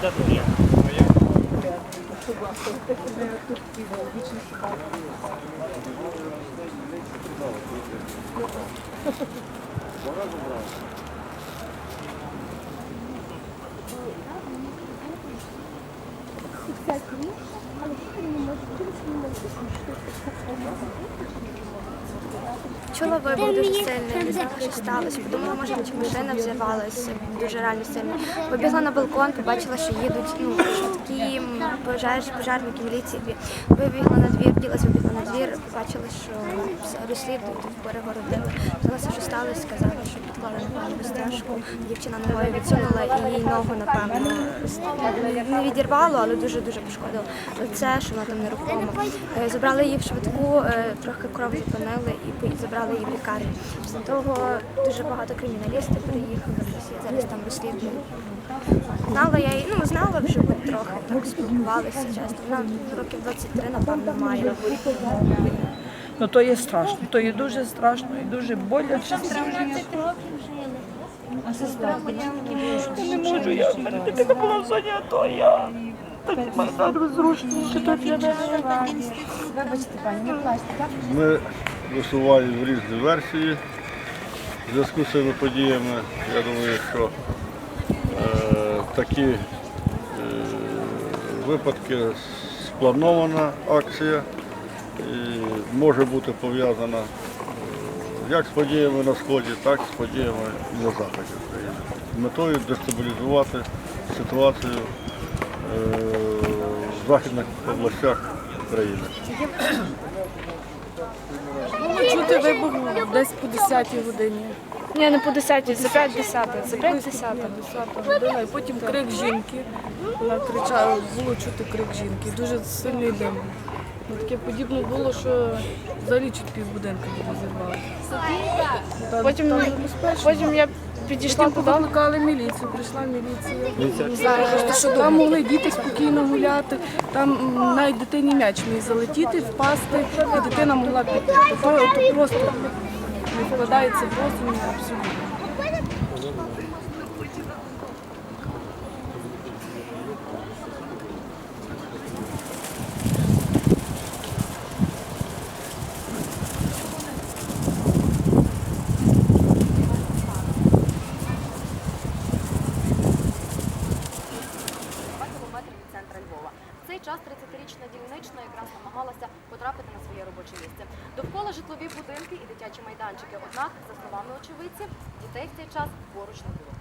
Де тут є? Чула вибух дуже сильний, не знала, що сталося. Подумала, може машина взірвалася дуже реально сильно. Вибігла на балкон, побачила, що їдуть ну, швидкі пожеж, пожежники, міліції. Вибігла на двір, ділась, вибігла на двір, побачила, що розслідують, перегородили. Ділася, що сталося, сказала, що підклали напевно стяжку. Дівчина ногою відсунула і їй ногу, напевно, не відірвало, але дуже-дуже пошкодило. Лице, що вона там нерухомо. Е, Забрали її в швидку, е, трохи кров зупинили і забрали в лікарню. Після того дуже багато криміналістів приїхали, зараз там розслідують. Знала я її, ну знала вже хоч трохи, так спілкувалися часто. Вона років 23, напевно, має. Ну то є страшно, то є дуже страшно і дуже боляче. Не можу я, в мене дитина була зайнята, я. Так мене так зручніше, так для мене. Ми висуваємо різні версії. В зв'язку з цими подіями, я думаю, що е, такі е, випадки спланована акція і може бути пов'язана е, як з подіями на Сході, так і з подіями на заході України. З метою дестабілізувати ситуацію е, в західних областях країни. Було чути вибух десь по 10 годині. Ні, не по 10, за 5 10, за 5 10. 10 година, і потім крик жінки. Вона кричала, було чути крик жінки. Дуже сильний дим. Ну, Таке подібне було, що взагалі чуть пів будинку буде зірвало. Потім, потім я підійшла Потім туди. викликали міліцію, прийшла міліція. Просто там могли діти спокійно гуляти, там м, навіть дитині м'яч міг залетіти, впасти, і дитина могла піти. То, то просто не вкладається в розум абсолютно. Львова. В цей час 30-річна дільнична якраз намагалася потрапити на своє робоче місце. Довкола житлові будинки і дитячі майданчики. Однак, за словами очевидців, дітей в цей час поруч не було.